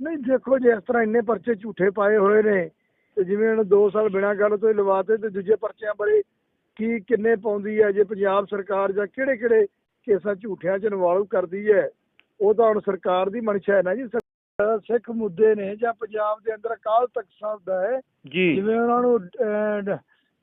ਨਹੀਂ ਦੇਖੋ ਜੇ ਇਸ ਤਰ੍ਹਾਂ ਇੰਨੇ ਪਰਚੇ ਝੂਠੇ ਪਾਏ ਹੋਏ ਨੇ ਤੇ ਜਿਵੇਂ ਹੁਣ 2 ਸਾਲ ਬਿਨਾਂ ਗੱਲ ਤੋਂ ਹੀ ਲਵਾਤੇ ਤੇ ਦੂਜੇ ਪਰਚਿਆਂ ਬਾਰੇ ਕੀ ਕਿੰਨੇ ਪਾਉਂਦੀ ਹੈ ਜੇ ਪੰਜਾਬ ਸਰਕਾਰ ਜਾਂ ਕਿਹੜੇ ਕਿਹੜੇ ਕੇਸਾਂ ਝੂਠਿਆਂ ਚ ਇਨਵੋਲਵ ਕਰਦੀ ਹੈ ਉਹ ਤਾਂ ਹੁਣ ਸਰਕਾਰ ਦੀ ਮਨਸ਼ਾ ਹੈ ਨਾ ਜੀ ਸਿੱਖ ਮੁੱਦੇ ਨੇ ਜਾਂ ਪੰਜਾਬ ਦੇ ਅੰਦਰ ਅਕਾਲ ਤਖਤ ਸਾਹਿਬ ਦਾ ਹੈ ਜਿਵੇਂ ਉਹਨਾਂ ਨੂੰ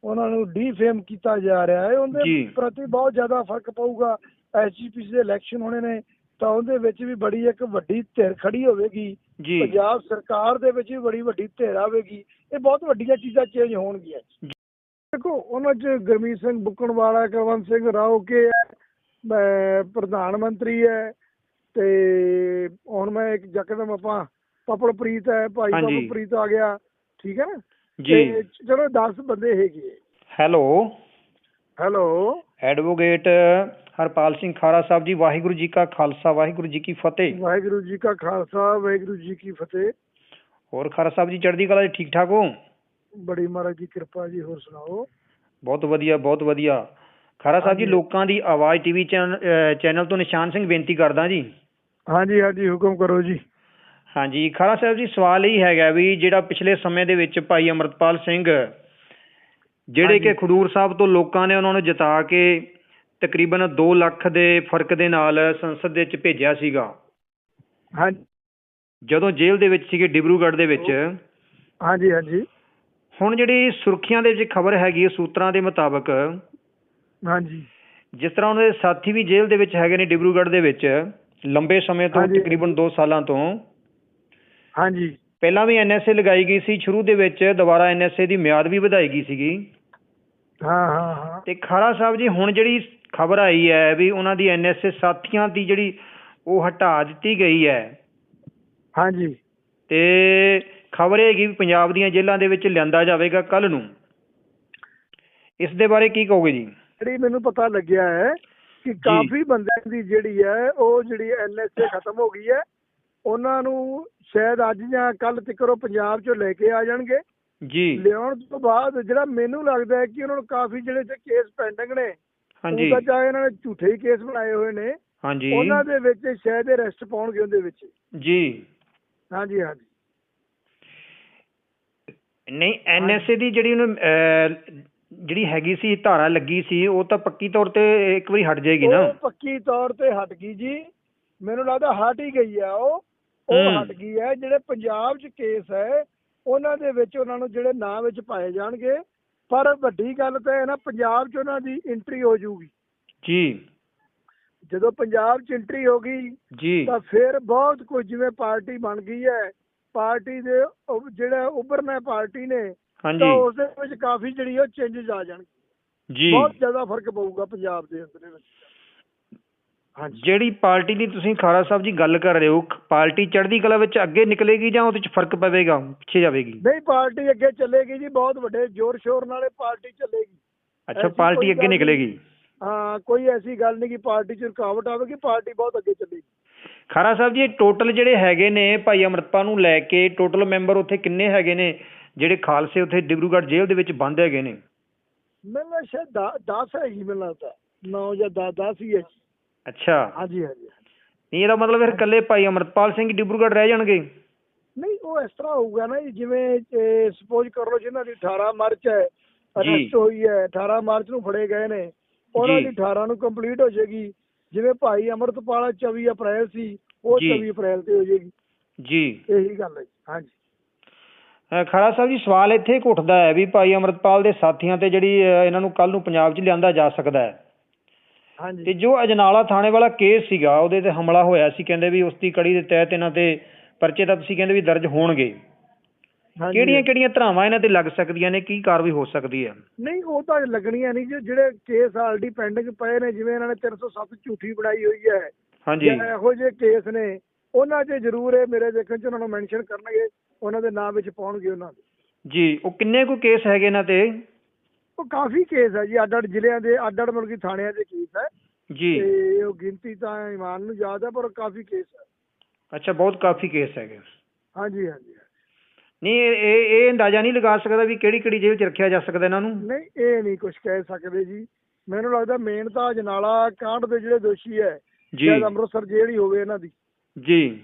ਉਹਨਾਂ ਨੂੰ ਡੀਫੇਮ ਕੀਤਾ ਜਾ ਰਿਹਾ ਹੈ ਉਹਦੇ। ਪ੍ਰਤੀ ਬਹੁਤ ਜ਼ਿਆਦਾ ਫ਼ਰਕ ਪਊਗਾ ਐਸਜੀਪੀਸੀ ਦੇ ਇਲੈਕਸ਼ਨ ਹੋਣੇ ਨੇ ਤਾਂ ਉਹਦੇ ਵਿੱਚ ਵੀ ਬੜੀ ਇੱਕ ਵੱਡੀ ਧਿਰ ਖੜੀ ਹੋਵੇਗੀ ਜੀ। ਪੰਜਾਬ ਸਰਕਾਰ ਦੇ ਵਿੱਚ ਵੀ ਬੜੀ ਵੱਡੀ ਧਿਰ ਆਵੇਗੀ। ਇਹ ਬਹੁਤ ਵੱਡੀਆਂ ਚੀਜ਼ਾਂ ਚੇਂਜ ਹੋਣਗੀਆਂ। ਦੇਖੋ ਉਹਨਾਂ 'ਚ ਗੁਰਮੀਤ ਸਿੰਘ ਬੁੱਕਣਵਾਲਾ ਕੁਲਵੰਤ ਸਿੰਘ ਰਾਓ ਕੇ ਮੈਂ ਪ੍ਰਧਾਨ ਮੰਤਰੀ ਹੈ ਤੇ ਹੁਣ ਮੈਂ ਇੱਕ ਯਕਦਮ ਆਪਾਂ ਪਪਲਪ੍ਰੀਤ ਹੈ ਭਾਈ। ਪਪਲਪ੍ਰੀਤ ਆ ਗਿਆ ਠੀਕ ਹੈ ਨਾ? ਜੀ। ਚਲੋ 10 ਬੰਦੇ ਹੈਗੇ। Hello. Hello. Advocate Harpal Singh Khara Sahib ji Waheguru ji ਕਾ ਖਾਲਸਾ ਵਾਹਿਗੁਰੂ ਜੀ ਕੀ ਫਤਿਹ। ਵਾਹਿਗੁਰੂ ਜੀ ਕਾ ਖਾਲਸਾ ਵਾਹਿਗੁਰੂ ਜੀ ਕੀ ਫਤਿਹ। ਹੋਰ ਖਾਰਾ ਸਾਹਿਬ ਜੀ ਚੜ੍ਹਦੀ ਕਲਾ ਜੀ ਠੀਕ ਠਾਕ ਹੋ? ਬੜੀ ਮਹਾਰਾਜ ਦੀ ਕਿਰਪਾ ਜੀ ਹੋਰ ਸੁਣਾਓ? ਬਹੁਤ ਵਧੀਆ ਬਹੁਤ ਵਧੀਆ। ਖਾਰਾ ਸਾਹਿਬ ਜੀ। ਲੋਕਾਂ ਦੀ ਆਵਾਜ਼ ਟੀਵੀ ਚੈਨਲ ਤੋਂ ਨਿਸ਼ਾਨ ਸਿੰਘ ਬੇਨਤੀ ਕਰਦਾ ਜੀ। ਹਾਂਜੀ ਹਾਂਜੀ ਹੁਕਮ ਕਰੋ ਜੀ। ਹਾਂਜੀ ਖਾਰਾ ਸਾਹਿਬ ਜੀ ਸਵਾਲ ਇਹ ਹੈਗਾ ਵੀ ਜਿਹੜਾ ਪਿਛਲੇ ਸਮੇਂ ਦੇ ਵਿੱਚ ਭਾਈ ਅਮਰਤਪਾਲ ਸਿੰਘ ਜਿਹੜੇ ਕਿ। ਖਡੂਰ ਸਾਹਿਬ ਤੋਂ ਲੋਕਾਂ ਨੇ ਉਹਨਾਂ ਨੂੰ ਜਿਤਾ ਕੇ ਤਕਰੀਬਨ 2 ਲੱਖ ਦੇ ਫ਼ਰਕ ਦੇ ਨਾਲ ਸੰਸਦ ਦੇ ਵਿੱਚ ਭੇਜਿਆ ਸੀਗਾ। ਹਾਂਜੀ। ਜਦੋਂ ਜੇਲ੍ਹ ਦੇ ਵਿੱਚ ਸੀਗੇ ਡਿਬਰੂਗੜ੍ਹ ਦੇ ਵਿੱਚ। ਹਾਂਜੀ ਹਾਂਜੀ। ਹੁਣ ਜਿਹੜੀ ਸੁਰਖੀਆਂ ਦੇ ਵਿੱਚ ਖਬਰ ਹੈਗੀ ਹੈ ਸੂਤਰਾਂ ਦੇ ਮੁਤਾਬਕ ਹਾਂਜੀ। ਜਿਸ ਤਰ੍ਹਾਂ ਉਹਨਾਂ ਦੇ ਸਾਥੀ ਵੀ ਜੇਲ੍ਹ ਦੇ ਵਿੱਚ ਹੈਗੇ ਨੇ ਡਿਬਰੂਗੜ੍ਹ ਦੇ ਵਿੱਚ ਲੰਬੇ ਸਮੇਂ ਤੋਂ ਹਾਂਜੀ। ਤਕਰੀਬਨ 2 ਸਾਲਾਂ ਤੋਂ। ਹਾਂਜੀ। ਪਹਿਲਾਂ ਵੀ ਐਨਐਸਏ ਲਗਾਈ ਗਈ ਸੀ ਸ਼ੁਰੂ ਦੇ ਵਿੱਚ ਦੁਬਾਰਾ ਐਨਐਸਏ ਦੀ ਮਿਆਦ ਵੀ ਵਧਾਈ ਗਈ ਸੀਗੀ। ਹਾਂ ਹਾਂ ਹਾਂ। ਤੇ ਖਾਰਾ ਸਾਹਿਬ ਜੀ ਹੁਣ ਜਿਹੜੀ ਖਬਰ ਆਈ ਹੈ ਵੀ ਉਹਨਾਂ ਦੀ ਐਨਐਸਏ ਸਾਥੀਆਂ ਦੀ ਜਿਹੜੀ ਉਹ ਹਟਾ ਦਿੱਤੀ ਗਈ ਹੈ। ਹਾਂਜੀ। ਤੇ ਖਬਰ ਇਹ ਹੈਗੀ ਵੀ ਪੰਜਾਬ ਦੀਆਂ ਜੇਲ੍ਹਾਂ ਦੇ ਵਿੱਚ ਲਿਆਂਦਾ ਜਾਵੇਗਾ ਕੱਲ ਨੂੰ। ਇਸ ਦੇ ਬਾਰੇ ਕੀ ਕਹੋਗੇ ਜੀ? ਜਿਹੜੀ ਮੈਨੂੰ ਪਤਾ ਲੱਗਿਆ ਹੈ ਕਿ ਕਾਫੀ ਬੰਦਿਆਂ ਦੀ ਜਿਹੜੀ ਹੈ ਉਹ ਜਿਹੜੀ ਐਨਐਸਏ ਖਤਮ ਹੋ ਗਈ ਹੈ। ਉਹਨਾਂ ਨੂੰ ਸ਼ਾਇਦ ਅੱਜ ਜਾਂ ਕੱਲ ਤੱਕ ਉਹ ਪੰਜਾਬ ਚੋਂ ਲੈ ਕੇ ਆ ਜਾਣਗੇ। ਜੀ। ਲਿਆਉਣ ਤੋਂ ਬਾਅਦ ਜਿਹੜਾ ਮੈਨੂੰ ਲੱਗਦਾ ਹੈ ਕਿ ਉਹਨਾਂ ਨੂੰ ਕਾਫੀ ਜਿਹੜੇ ਤੇ ਕੇਸ ਪੈਂਡਿੰਗ ਨੇ ਹਾਂਜੀ। ਉਹਦਾ ਚਾਹੇ ਇਹਨਾਂ ਨੇ ਝੂਠੇ ਹੀ ਕੇਸ ਬਣਾਏ ਹੋਏ ਨੇ ਹਾਂਜੀ। ਉਹਨਾਂ ਦੇ ਵਿੱਚ ਸ਼ਾਇਦ ਅਰੈਸਟ ਪਾਉਣਗੇ ਉਹਦੇ ਵਿੱਚ। ਜੀ। ਹਾਂਜੀ ਹਾਂਜੀ। ਨਹੀਂ ਐਨਐਸਏ ਦੀ ਜਿਹੜੀ ਉਹਨੂੰ ਜਿਹੜੀ ਹੈਗੀ ਸੀ ਧਾਰਾ ਲੱਗੀ ਸੀ ਉਹ ਤਾਂ ਪੱਕੀ ਤੌਰ ਤੇ ਇੱਕ ਵਾਰੀ ਹਟ ਜਾਏਗੀ ਨਾ। ਉਹ ਪੱਕੀ ਤੌਰ ਤੇ ਹਟ ਗਈ ਜੀ। ਮੈਨੂੰ ਲੱਗਦਾ ਹਟ ਹੀ ਗਈ ਆ ਉਹ। ਉਹ। ਹਟ ਗਈ ਹੈ। ਜਿਹੜੇ ਪੰਜਾਬ 'ਚ ਕੇਸ ਹੈ ਉਹਨਾਂ ਦੇ ਵਿੱਚ ਉਹਨਾਂ ਨੂੰ ਜਿਹੜੇ ਨਾਂ ਵਿੱਚ ਪਾਏ ਜਾਣਗੇ ਪਰ ਵੱਡੀ ਗੱਲ ਤਾਂ ਇਹ ਨਾ ਪੰਜਾਬ 'ਚ ਉਹਨਾਂ ਦੀ ਐਂਟਰੀ ਹੋ ਜਾਊਗੀ ਜੀ। ਜਦੋਂ ਪੰਜਾਬ 'ਚ ਐਂਟਰੀ ਹੋ ਗਈ ਜੀ। ਤਾਂ ਫਿਰ ਬਹੁਤ ਕੁਝ ਜਿਵੇਂ ਪਾਰਟੀ ਬਣ ਗਈ ਹੈ। ਪਾਰਟੀ ਦੇ ਜਿਹੜਾ ਉੱਭਰਨਾ ਪਾਰਟੀ ਨੇ ਹਾਂਜੀ। ਤਾਂ ਉਸ ਦੇ ਵਿੱਚ ਕਾਫੀ ਜਿਹੜੀ ਉਹ ਚੇਂਜਸ ਆ ਜਾਣਗੇ ਜੀ। ਬਹੁਤ ਜ਼ਿਆਦਾ ਫ਼ਰਕ ਪਊਗਾ ਪੰਜਾਬ ਦੇ ਅੰਦਰ ਵਿੱਚ। ਜਿਹੜੀ ਪਾਰਟੀ ਦੀ ਤੁਸੀਂ ਖਾਰਾ ਸਾਹਿਬ ਜੀ ਗੱਲ ਕਰ ਰਹੇ ਹੋ ਪਾਰਟੀ ਚੜ੍ਹਦੀ ਕਲਾ ਵਿੱਚ ਅੱਗੇ ਨਿਕਲੇਗੀ ਜਾਂ ਉਹਦੇ ਵਿੱਚ ਫ਼ਰਕ ਪਵੇਗਾ ਪਿੱਛੇ ਜਾਵੇਗੀ? ਨਹੀਂ ਪਾਰਟੀ ਅੱਗੇ ਚੱਲੇਗੀ ਜੀ ਬਹੁਤ ਵੱਡੇ ਜ਼ੋਰ ਸ਼ੋਰ ਨਾਲੇ ਪਾਰਟੀ ਚੱਲੇਗੀ। ਅੱਛਾ ਐਸੀ ਪਾਰਟੀ ਕੋਈ ਅੱਗੇ ਗੱਲ ਨਿਕਲੇਗੀ? ਹਾਂ ਕੋਈ ਐਸੀ ਗੱਲ ਨਹੀਂ ਕਿ ਪਾਰਟੀ 'ਚ ਰੁਕਾਵਟ ਆਵੇਗੀ ਪਾਰਟੀ ਬਹੁਤ ਅੱਗੇ ਚੱਲੇਗੀ। ਖਾਰਾ ਸਾਹਿਬ ਜੀ ਟੋਟਲ ਜਿਹੜੇ ਹੈਗੇ ਨੇ ਭਾਈ ਅਮਰਪਾਲ ਨੂੰ ਲੈ ਕੇ ਟੋਟਲ ਮੈਂਬਰ ਉੱਥੇ ਕਿੰਨੇ ਹੈਗੇ ਨੇ ਜਿਹੜੇ ਖਾਲਸੇ ਉੱਥੇ ਡਿਬਰੂਗੜ੍ਹ ਜੇਲ੍ਹ ਦੇ ਵਿੱਚ ਬੰਦ ਹੈਗੇ ਨੇ? ਮੈਨੂੰ ਸ਼ਾਇਦ 10 ਹੈ ਜੀ ਮੈਨੂੰ ਲੱਗਦਾ। 9 ਜਾਂ 10 10 ਹੀ ਹੈ ਜੀ। ਅੱਛਾ। ਹਾਂਜੀ ਹਾਂਜੀ ਨਹੀਂ ਇਹਦਾ ਮਤਲਬ ਫਿਰ ਇਕੱਲੇ ਭਾਈ ਅਮਰਪਾਲ ਸਿੰਘ ਡਿਬਰੂਗੜ੍ਹ ਰਹਿ ਜਾਣਗੇ? ਨਹੀਂ ਉਹ ਇਸ ਤਰ੍ਹਾਂ ਹੋਊਗਾ ਨਾ ਜੀ ਜਿਵੇਂ ਸਪੋਜ਼ ਕਰ ਲਓ ਜਿਨ੍ਹਾਂ ਦੀ 18 ਮਾਰਚ ਹੈ ਅਰੈਸਟ ਹੋਈ ਹੈ 18 ਮਾਰਚ ਨੂੰ ਫੜੇ ਗਏ ਨੇ ਉਹਨਾਂ। ਦੀ 18 ਨੂੰ ਕੰਪਲੀਟ ਹੋ ਜਾਏਗੀ। ਜਿਵੇਂ ਭਾਈ ਅਮਰਤਪਾਲ 24 ਅਪ੍ਰੈਲ ਸੀ ਉਹ ਜੀ। 24 ਅਪ੍ਰੈਲ ਤੇ ਹੋ ਜਾਏਗੀ। ਜੀ। ਇਹੀ ਗੱਲ ਹੈ। ਹਾਂਜੀ। ਖਾਰਾ ਸਾਹਿਬ ਜੀ ਸਵਾਲ ਇੱਥੇ ਉੱਠਦਾ ਹੈ ਵੀ ਭਾਈ ਅਮਰਪਾਲ ਦੇ ਸਾਥੀਆਂ ਤੇ ਜਿਹੜੀ ਇਹਨਾਂ ਨੂੰ ਕੱਲ ਨੂੰ ਪੰਜਾਬ 'ਚ ਲਿਆਂਦਾ ਜਾ ਸਕਦਾ ਹੈ। ਤੇ ਜੋ ਅਜਨਾਲਾ ਥਾਣੇ ਵਾਲਾ ਕੇਸ ਸੀਗਾ ਉਹਦੇ ਤੇ ਹਮਲਾ ਹੋਇਆ ਸੀ ਕਹਿੰਦੇ ਵੀ ਉਸ ਦੀ ਕੜੀ ਦੇ ਤਹਿਤ ਇਹਨਾਂ ਤੇ ਪਰਚੇ ਤਾਂ ਤੁਸੀਂ ਕਹਿੰਦੇ ਵੀ ਦਰਜ ਹੋਣਗੇ। ਹਾਂਜੀ। ਕਿਹੜੀਆਂ ਕਿਹੜੀਆਂ ਧਰਾਵਾਂ ਇਹਨਾਂ ਤੇ ਲੱਗ ਸਕਦੀਆਂ ਨੇ ਕੀ ਕਾਰਵਾਈ ਹੋ ਸਕਦੀ ਹੈ? ਨਹੀਂ ਉਹ ਤਾਂ ਲੱਗਣੀਆਂ ਨਹੀਂ ਜੀ ਜਿਹੜੇ ਕੇਸ ਆਲਰੇਡੀ ਪੈਂਡਿੰਗ ਪਏ ਨੇ ਜਿਵੇਂ ਇਹਨਾਂ ਨੇ 307 ਝੂਠੀ ਬਣਾਈ ਹੋਈ ਹੈ ਹਾਂਜੀ। ਜਾਂ ਇਹੋ ਜਿਹੇ ਕੇਸ ਨੇ ਉਹਨਾਂ 'ਚ ਜ਼ਰੂਰ ਇਹ ਮੇਰੇ ਦੇਖਣ 'ਚ ਉਹਨਾਂ ਨੂੰ ਮੈਂਸ਼ਨ ਕਰਨਗੇ ਉਹਨਾਂ ਦੇ ਨਾਮ ਵਿੱਚ ਪਾਉਣਗੇ ਉਹਨਾਂ ਦੇ। ਜੀ ਉਹ ਕਿੰਨੇ ਕੁ ਕੇਸ ਹੈਗੇ ਇਹਨਾਂ ਤੇ? ਉਹ ਕਾਫੀ ਕੇਸ ਹੈ ਜੀ ਅੱਡ ਅੱਡ ਜ਼ਿਲ੍ਹਿਆਂ ਦੇ ਅੱਡ ਅੱਡ ਮਤਲਬ ਕਿ ਥਾਣਿਆਂ ਦੇ ਕੇਸ ਹੈ। ਜੀ। ਤੇ ਉਹ ਗਿਣਤੀ ਤਾਂ ਇਮਾਨ ਨੂੰ ਯਾਦ ਹੈ ਪਰ ਕਾਫੀ ਕੇਸ ਹੈ। ਅੱਛਾ ਬਹੁਤ ਕਾਫੀ ਕੇਸ ਹੈਗੇ। ਹਾਂਜੀ ਹਾਂਜੀ ਨਹੀਂ ਇਹ ਇਹ ਅੰਦਾਜ਼ਾ ਨਹੀਂ ਲਗਾ ਸਕਦਾ ਵੀ ਕਿਹੜੀ ਕਿਹੜੀ ਜੇਲ੍ਹ 'ਚ ਰੱਖਿਆ ਜਾ ਸਕਦਾ ਇਹਨਾਂ ਨੂੰ? ਨਹੀਂ ਇਹ ਨਹੀਂ ਕੁਝ ਕਹਿ ਸਕਦੇ ਜੀ। ਮੈਨੂੰ ਲੱਗਦਾ ਮੇਨ ਤਾਂ ਅਜਨਾਲਾ ਕਾਂਡ ਦੇ ਜਿਹੜੇ ਦੋਸ਼ੀ ਹੈ ਜੀ। ਅੰਮ੍ਰਿਤਸਰ ਜੇਲ੍ਹ ਹੀ ਹੋਵੇ ਇਹਨਾਂ ਦੀ। ਜੀ।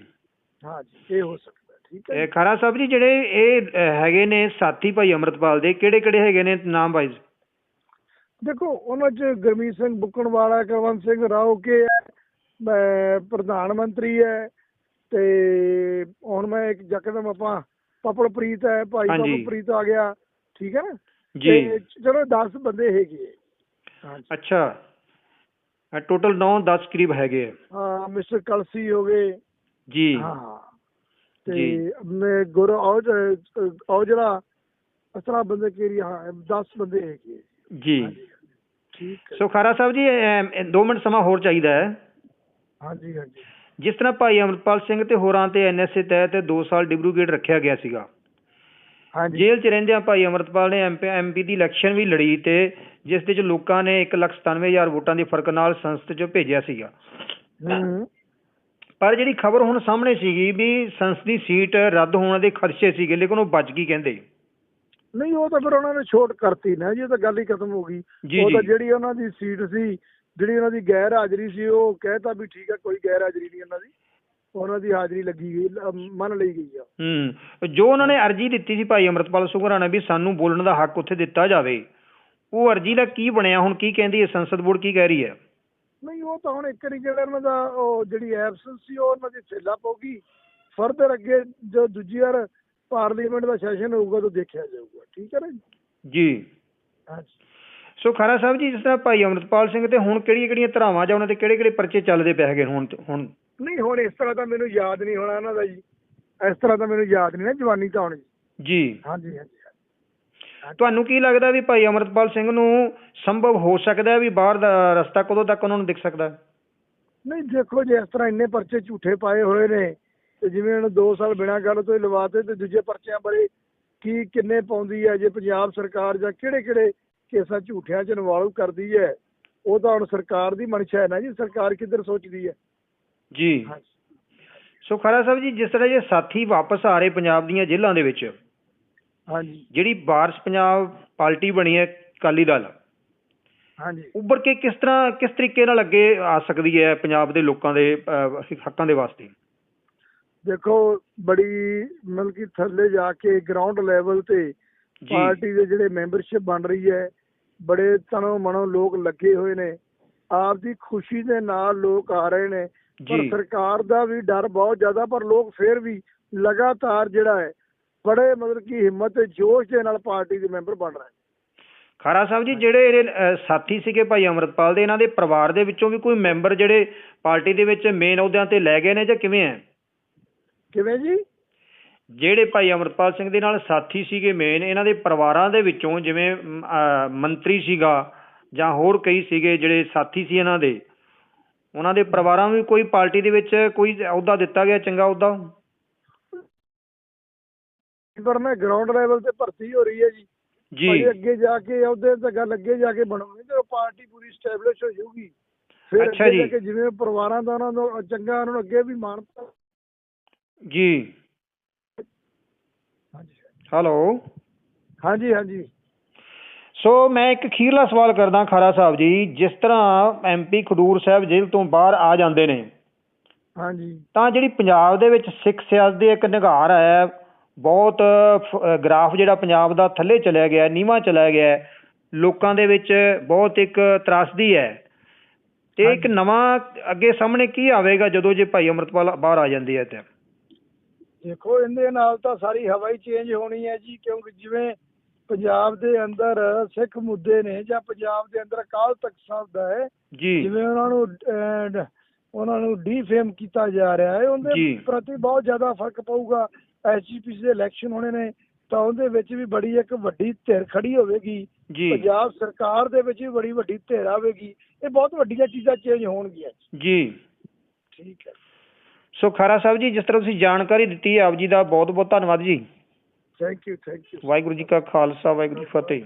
ਹਾਂਜੀ ਇਹ ਹੋ ਸਕਦਾ ਹੈ। ਠੀਕ ਹੈ ਇਹ ਖਾਰਾ ਸਾਹਿਬ ਜੀ ਜਿਹੜੇ ਇਹ ਹੈਗੇ ਨੇ ਸਾਥੀ ਭਾਈ ਅਮਰਤਪਾਲ ਦੇ ਕਿਹੜੇ ਕਿਹੜੇ ਹੈਗੇ ਨੇ ਨਾਮ ਵਾਈਜ਼ ਦੇਖੋ ਉਹਨਾਂ 'ਚ ਗੁਰਮੀਤ ਸਿੰਘ ਬੁੱਕਣਵਾਲਾ ਕੁਲਵੰਤ ਸਿੰਘ ਰਾਓਕੇ ਹੈ ਪ੍ਰਧਾਨ ਮੰਤਰੀ ਹੈ ਤੇ ਹੁਣ ਮੈਂ ਇੱਕ ਯਕਦਮ ਆਪਾਂ ਪਪਲਪ੍ਰੀਤ ਹੈ ਭਾਈ। ਪਪਲਪ੍ਰੀਤ ਆ ਗਿਆ ਠੀਕ ਹੈ ਨਾ ਜੀ ਚਲੋ 10 ਬੰਦੇ ਹੈਗੇ ਅੱਛਾ ਟੋਟਲ 9 10 ਕਰੀਬ ਹੈਗੇ। ਹਾਂ ਮਿਸਟਰ ਕਲਸੀ ਹੋ ਗਏ ਜੀ ਹਾਂ ਤੇ। ਮੈਂ ਗੁਰ ਔਜ ਔਜਲਾ ਤਰ੍ਹਾਂ ਬੰਦੇ ਕਿਹੜੀ ਹਾਂ 10 ਬੰਦੇ ਹੈਗੇ। ਜੀ। ਠੀਕ ਸੋ ਖਾਰਾ ਸਾਹਿਬ ਜੀ 2 ਮਿੰਟ ਸਮਾਂ ਹੋਰ ਚਾਹੀਦਾ ਹੈ। ਹਾਂਜੀ ਹਾਂਜੀ। ਜਿਸ ਤਰ੍ਹਾਂ ਭਾਈ ਅਮਰਪਾਲ ਸਿੰਘ ਤੇ ਹੋਰਾਂ ਤੇ ਐਨਐਸਏ ਤਹਿਤ 2 ਸਾਲ ਡਿਬਰੂਗੇਟ ਰੱਖਿਆ ਗਿਆ ਸੀਗਾ। ਹਾਂਜੀ। ਜੇਲ੍ਹ 'ਚ ਰਹਿੰਦਿਆਂ ਭਾਈ ਅਮਰਤਪਾਲ ਨੇ ਐਮਪੀ ਦੀ ਇਲੈਕਸ਼ਨ ਵੀ ਲੜੀ ਤੇ ਜਿਸ ਦੇ ਚ ਲੋਕਾਂ ਨੇ 1,97,000 ਵੋਟਾਂ ਦੇ ਫ਼ਰਕ ਨਾਲ ਸੰਸਦ 'ਚ ਭੇਜਿਆ ਸੀਗਾ। ਪਰ ਜਿਹੜੀ ਖਬਰ ਹੁਣ ਸਾਹਮਣੇ ਸੀਗੀ ਵੀ ਸੰਸਦੀ ਸੀਟ ਰੱਦ ਹੋਣ ਦੇ ਖਦਸ਼ੇ ਸੀਗੇ ਲੇਕਿਨ ਉਹ ਬਚ ਗਈ ਕਹਿੰਦੇ। ਨਹੀਂ ਉਹ ਤਾਂ ਫਿਰ ਉਹਨਾਂ ਨੇ ਛੋਟ ਕਰਤੀ ਨਾ ਜੀ ਉਹ ਤਾਂ ਗੱਲ ਹੀ ਖਤਮ ਹੋ ਗਈ। ਉਹ ਤਾਂ। ਜਿਹੜੀ ਉਹਨਾਂ ਦੀ ਸੀਟ ਸੀ ਜਿਹੜੀ ਉਹਨਾਂ ਦੀ ਗੈਰ ਹਾਜ਼ਰੀ ਸੀ ਉਹ ਕਹਿਤਾ ਵੀ ਠੀਕ ਹੈ ਕੋਈ ਗੈਰ ਹਾਜ਼ਰੀ ਨਹੀਂ ਉਹਨਾਂ ਦੀ। ਉਹਨਾਂ ਦੀ ਹਾਜ਼ਰੀ ਲੱਗੀ ਗਈ ਮੰਨ ਲਈ ਗਈ ਆ। ਹੂੰ। ਜੋ ਉਹਨਾਂ ਨੇ ਅਰਜੀ ਦਿੱਤੀ ਸੀ ਭਾਈ ਅਮਰਤਪਾਲ ਸੁਘਰਾ ਨੇ ਵੀ ਸਾਨੂੰ ਬੋਲਣ ਦਾ ਹੱਕ ਉੱਥੇ ਦਿੱਤਾ ਜਾਵੇ ਉਹ ਅਰਜੀ ਦਾ ਕੀ ਬਣਿਆ ਹੁਣ ਕੀ ਕਹਿੰਦੀ ਹੈ ਸੰਸਦ ਬੋਰਡ ਕੀ ਕਹਿ ਰਹੀ ਹੈ? ਨਹੀਂ ਉਹ ਤਾਂ ਹੁਣ ਇੱਕ ਵਾਰੀ ਜਿਹੜਾ ਉਹਨਾਂ ਦਾ ਉਹ ਜਿਹੜੀ ਐਬਸੈਂਸ ਸੀ ਉਹ ਉਹਨਾਂ ਦੀ ਥੇਲਾ ਪਊਗੀ। ਫਰਦਰ ਅੱਗੇ ਜੋ ਦੂਜੀ ਵਾਰ ਪਾਰਲੀਮੈਂਟ ਦਾ ਸੈਸ਼ਨ ਹੋਊਗਾ ਤਾਂ ਦੇਖਿਆ ਜਾਊਗਾ ਠੀਕ ਹੈ ਨਾ ਜੀ? ਹਾਂਜੀ। ਸੋ ਖਾਰਾ ਸਾਹਿਬ ਜੀ ਜਿਸ ਤਰ੍ਹਾਂ ਭਾਈ ਅਮਰਤਪਾਲ ਸਿੰਘ ਤੇ ਹੁਣ ਕਿਹੜੀਆਂ ਕਿਹੜੀਆਂ ਧਰਾਵਾਂ ਜਾਂ ਉਹਨਾਂ ਦੇ ਕਿਹੜੇ ਕਿਹੜੇ ਪਰਚੇ ਚੱਲਦੇ ਪਏ ਹੈਗੇ ਹੁਣ ਹੁਣ? ਨਹੀਂ ਹੁਣ ਇਸ ਤਰ੍ਹਾਂ ਤਾਂ ਮੈਨੂੰ ਯਾਦ ਨਹੀਂ ਹੋਣਾ ਇਹਨਾਂ ਦਾ ਜੀ। ਇਸ ਤਰ੍ਹਾਂ ਤਾਂ ਮੈਨੂੰ ਯਾਦ ਨਹੀਂ ਨਾ ਜਵਾਨੀ ਤਾਂ ਹੁਣ ਜੀ। ਹਾਂਜੀ ਹਾਂਜੀ ਤੁਹਾਨੂੰ ਕੀ ਲੱਗਦਾ ਵੀ ਭਾਈ ਅਮਰਤਪਾਲ ਸਿੰਘ ਨੂੰ ਸੰਭਵ ਹੋ ਸਕਦਾ ਹੈ ਵੀ ਬਾਹਰ ਦਾ ਰਸਤਾ ਕਦੋਂ ਤੱਕ ਉਹਨਾਂ ਨੂੰ ਦਿਖ ਸਕਦਾ? ਨਹੀਂ ਦੇਖੋ ਜੇ ਇਸ ਤਰ੍ਹਾਂ ਇੰਨੇ ਪਰਚੇ ਝੂਠੇ ਪਾਏ ਹੋਏ ਨੇ। ਤੇ ਜਿਵੇਂ ਹੁਣ 2 ਸਾਲ ਬਿਨਾਂ ਗੱਲ ਤੋਂ ਹੀ ਲਵਾਤੇ ਤੇ ਦੂਜੇ ਪਰਚਿਆਂ ਬਾਰੇ ਕੀ ਕਿੰਨੇ ਪਾਉਂਦੀ ਹੈ ਜੇ ਪੰਜਾਬ ਸਰਕਾਰ ਜਾਂ ਕਿਹੜੇ ਕਿਹੜੇ ਕੇਸਾਂ ਝੂਠਿਆਂ 'ਚ ਇਨਵੋਲਵ ਕਰਦੀ ਹੈ ਉਹ ਤਾਂ ਹੁਣ ਸਰਕਾਰ ਦੀ ਮਨਸ਼ਾ ਹੈ ਨਾ ਜੀ ਸਰਕਾਰ ਕਿੱਧਰ ਸੋਚਦੀ ਹੈ? ਜੀ। ਸੋ ਖਾਰਾ ਸਾਹਿਬ ਜੀ ਜਿਸ ਤਰ੍ਹਾਂ ਇਹ ਸਾਥੀ ਵਾਪਸ ਆ ਰਹੇ ਪੰਜਾਬ ਦੀਆਂ ਜੇਲ੍ਹਾਂ ਦੇ ਵਿੱਚ ਹਾਂਜੀ। ਜਿਹੜੀ ਬਾਰਸ ਪੰਜਾਬ ਪਾਰਟੀ ਬਣੀ ਹੈ ਅਕਾਲੀ ਦਲ ਹਾਂਜੀ। ਉੱਭਰ ਕੇ ਕਿਸ ਤਰ੍ਹਾਂ ਕਿਸ ਤਰੀਕੇ ਨਾਲ ਅੱਗੇ ਆ ਸਕਦੀ ਹੈ ਪੰਜਾਬ ਦੇ ਲੋਕਾਂ ਦੇ ਹੱਕਾਂ ਦੇ ਵਾਸਤੇ? ਦੇਖੋ ਬੜੀ ਮਤਲਬ ਕਿ ਥੱਲੇ ਜਾ ਕੇ ਗਰਾਊਂਡ ਲੈਵਲ ਤੇ ਪਾਰਟੀ ਦੇ ਜਿਹੜੇ ਮੈਂਬਰਸ਼ਿਪ ਬਣ ਰਹੀ ਹੈ ਬੜੇ ਤਨੋਂ ਮਨੋਂ ਲੋਕ ਲੱਗੇ ਹੋਏ ਨੇ। ਆਪ ਦੀ ਖੁਸ਼ੀ ਦੇ ਨਾਲ ਲੋਕ ਆ ਰਹੇ ਨੇ। ਪਰ ਸਰਕਾਰ ਦਾ ਵੀ ਡਰ ਬਹੁਤ ਜ਼ਿਆਦਾ ਪਰ ਲੋਕ ਫੇਰ ਵੀ ਲਗਾਤਾਰ ਜਿਹੜਾ ਹੈ ਬੜੇ ਮਤਲਬ ਕਿ ਹਿੰਮਤ ਤੇ ਜੋਸ਼ ਦੇ ਨਾਲ ਪਾਰਟੀ ਦੇ ਮੈਂਬਰ ਬਣ ਰਹੇ ਨੇ। ਖਾਰਾ ਸਾਹਿਬ ਜੀ ਜਿਹੜੇ ਇਹਦੇ ਸਾਥੀ ਸੀਗੇ ਭਾਈ ਅਮਰਤਪਾਲ ਦੇ ਇਹਨਾਂ ਦੇ ਪਰਿਵਾਰ ਦੇ ਵਿੱਚੋਂ ਵੀ ਕੋਈ ਮੈਂਬਰ ਜਿਹੜੇ ਪਾਰਟੀ ਦੇ ਵਿੱਚ ਮੇਨ ਅਹੁਦਿਆਂ ਤੇ ਲੈ ਗਏ ਨੇ ਜਾਂ ਕਿਵੇਂ ਹੈ? ਕਿਵੇਂ ਜੀ? ਜਿਹੜੇ ਭਾਈ ਅਮਰਤਪਾਲ ਸਿੰਘ ਦੇ ਨਾਲ ਸਾਥੀ ਸੀਗੇ ਮੇਨ ਇਹਨਾਂ ਦੇ ਪਰਿਵਾਰਾਂ ਦੇ ਵਿੱਚੋਂ ਜਿਵੇਂ ਅਹ, ਮੰਤਰੀ ਸੀਗਾ ਜਾਂ ਹੋਰ ਕਈ ਸੀਗੇ ਜਿਹੜੇ ਸਾਥੀ ਸੀ ਇਹਨਾਂ ਦੇ ਉਹਨਾਂ ਦੇ ਪਰਿਵਾਰਾਂ ਨੂੰ ਵੀ ਕੋਈ ਪਾਰਟੀ ਦੇ ਵਿੱਚ ਕੋਈ ਅਹੁਦਾ ਦਿੱਤਾ ਗਿਆ ਚੰਗਾ ਅਹੁਦਾ? ਪਰ ਮੈਂ ਗਰਾਊਂਡ ਲੈਵਲ ਤੇ ਭਰਤੀ ਹੋ ਰਹੀ ਹੈ ਜੀ। ਜੀ। ਅੱਗੇ ਜਾ ਕੇ ਉਹਦੇ ਤਾਂ ਗੱਲ ਅੱਗੇ ਜਾ ਕੇ ਬਣੂਗੀ ਜਦੋਂ ਪਾਰਟੀ ਪੂਰੀ ਸਟੈਬਲਿਸ਼ ਹੋ ਜਾਊਗੀ। ਫਿਰ ਅੱਛਾ ਅੱਗੇ ਜਾ ਜੀ। ਕੇ ਜਿਵੇਂ ਪਰਿਵਾਰਾਂ ਦਾ ਉਹਨਾਂ ਨੂੰ ਚੰਗਾ ਉਹਨਾਂ ਨੂੰ ਅੱਗੇ ਵੀ ਮਾਨਤਾ ਜੀ। ਹੈਲੋ। ਹਾਂਜੀ ਹਾਂਜੀ। ਸੋ ਮੈਂ ਇੱਕ ਅਖੀਰਲਾ ਸਵਾਲ ਕਰਦਾ ਖਾਰਾ ਸਾਹਿਬ ਜੀ ਜਿਸ ਤਰ੍ਹਾਂ ਐਮਪੀ ਖਡੂਰ ਸਾਹਿਬ ਜੇਲ੍ਹ ਤੋਂ ਬਾਹਰ ਆ ਜਾਂਦੇ ਨੇ। ਹਾਂਜੀ। ਤਾਂ ਜਿਹੜੀ ਪੰਜਾਬ ਦੇ ਵਿੱਚ ਸਿੱਖ ਸਿਆਸਤ ਦੇ ਇੱਕ ਨਿਗਾਰ ਹੈ ਬਹੁਤ ਗ੍ਰਾਫ ਜਿਹੜਾ ਪੰਜਾਬ ਦਾ ਥੱਲੇ ਚਲਿਆ ਗਿਆ ਨੀਵਾਂ ਚਲਾ ਗਿਆ। ਲੋਕਾਂ ਦੇ ਵਿੱਚ ਬਹੁਤ ਇੱਕ ਤਰਾਸਦੀ ਹੈ। ਤੇ ਇੱਕ ਨਵਾਂ ਅੱਗੇ ਸਾਹਮਣੇ ਕੀ ਆਵੇਗਾ ਜਦੋਂ ਜੇ ਭਾਈ ਅਮਰਤਪਾਲ ਬਾਹਰ ਆ ਜਾਂਦੇ ਹੈ ਤੇ ਦੇਖੋ ਇਹਦੇ ਨਾਲ ਤਾਂ ਸਾਰੀ ਹਵਾ ਹੀ ਚੇਂਜ ਹੋਣੀ ਹੈ ਜੀ ਕਿਉਂਕਿ ਜਿਵੇਂ ਪੰਜਾਬ ਦੇ ਅੰਦਰ ਸਿੱਖ ਮੁੱਦੇ ਨੇ ਜਾਂ ਪੰਜਾਬ ਦੇ ਅੰਦਰ ਅਕਾਲ ਤਖਤ ਸਾਹਿਬ ਦਾ ਹੈ ਜਿਵੇਂ ਉਹਨਾਂ ਨੂੰ ਉਹਨਾਂ ਨੂੰ ਡੀਫੇਮ ਕੀਤਾ ਜਾ ਰਿਹਾ ਹੈ। ਉਹਦੇ ਪ੍ਰਤੀ ਬਹੁਤ ਜ਼ਿਆਦਾ ਫ਼ਰਕ ਪਊਗਾ। ਐਸਜੀਪੀਸੀ ਦੇ ਇਲੈਕਸ਼ਨ ਹੋਣੇ ਨੇ ਤਾਂ ਉਹਦੇ ਵਿੱਚ ਵੀ ਬੜੀ ਇੱਕ ਵੱਡੀ ਧਿਰ ਖੜੀ ਹੋਵੇਗੀ। ਪੰਜਾਬ ਸਰਕਾਰ ਦੇ ਵਿੱਚ ਵੀ ਬੜੀ ਵੱਡੀ ਧਿਰ ਆਵੇਗੀ। ਇਹ ਬਹੁਤ ਵੱਡੀਆਂ ਚੀਜ਼ਾਂ ਚੇਂਜ ਹੋਣਗੀਆਂ ਜੀ। ਠੀਕ ਹੈ। ਸੋ ਖਾਰਾ ਸਾਹਿਬ ਜੀ ਜਿਸ ਤਰ੍ਹਾਂ ਤੁਸੀਂ ਜਾਣਕਾਰੀ ਦਿੱਤੀ ਹੈ ਆਪ ਜੀ ਦਾ ਬਹੁਤ ਬਹੁਤ ਧੰਨਵਾਦ ਜੀ। Thank you thank you Waheguru ji ਕਾ ਖਾਲਸਾ ਵਾਹਿਗੁਰੂ ਜੀ ਫਤਿਹ।